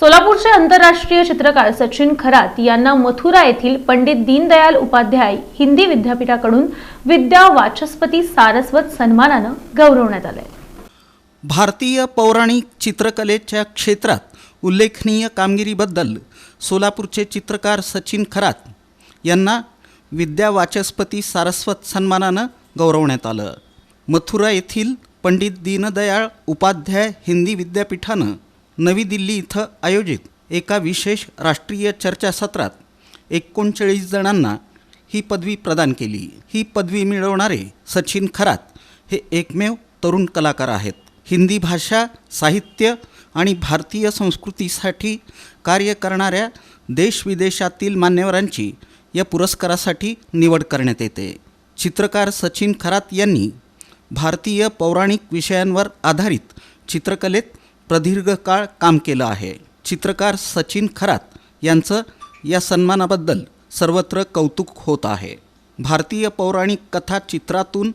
सोलापूरचे आंतरराष्ट्रीय चित्रकार सचिन खरात यांना मथुरा येथील पंडित दीनदयाल उपाध्याय हिंदी विद्यापीठाकडून विद्या वाचस्पती सारस्वत सन्मानानं गौरवण्यात आलंय. भारतीय पौराणिक चित्रकलेच्या क्षेत्रात उल्लेखनीय कामगिरीबद्दल सोलापूरचे चित्रकार सचिन खरात यांना विद्या वाचस्पती सारस्वत सन्मानानं गौरवण्यात आलं. मथुरा येथील पंडित दीनदयाळ उपाध्याय हिंदी विद्यापीठानं नवी दिल्ली इथं आयोजित एका विशेष राष्ट्रीय चर्चासत्रात एकोणचाळीस जणांना ही पदवी प्रदान केली. ही पदवी मिळवणारे सचिन खरात हे एकमेव तरुण कलाकार आहेत. हिंदी भाषा साहित्य आणि भारतीय संस्कृतीसाठी कार्य करणाऱ्या देशविदेशातील मान्यवरांची या पुरस्कारासाठी निवड करण्यात येते. चित्रकार सचिन खरात यांनी भारतीय पौराणिक विषयांवर आधारित चित्रकलेत प्रदीर्घ काळ काम केलं आहे. चित्रकार सचिन खरात यांचं या सन्मानाबद्दल सर्वत्र कौतुक होत आहे. भारतीय पौराणिक कथा चित्रातून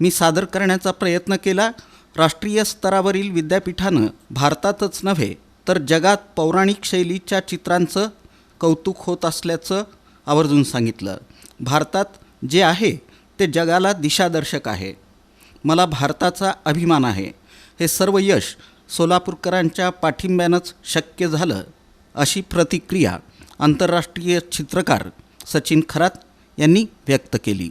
मी सादर करण्याचा प्रयत्न केला. राष्ट्रीय स्तरावरील विद्यापीठानं भारतातच नव्हे तर जगात पौराणिक शैलीच्या चित्रांचं कौतुक होत असल्याचं आवर्जून सांगितलं. भारतात जे आहे ते जगाला दिशादर्शक आहे. मला भारताचा अभिमान आहे. हे सर्व यश सोलापूरकरांच्या पाठिंब्यानंच शक्य झालं अशी प्रतिक्रिया आंतरराष्ट्रीय चित्रकार सचिन खरात यांनी व्यक्त केली.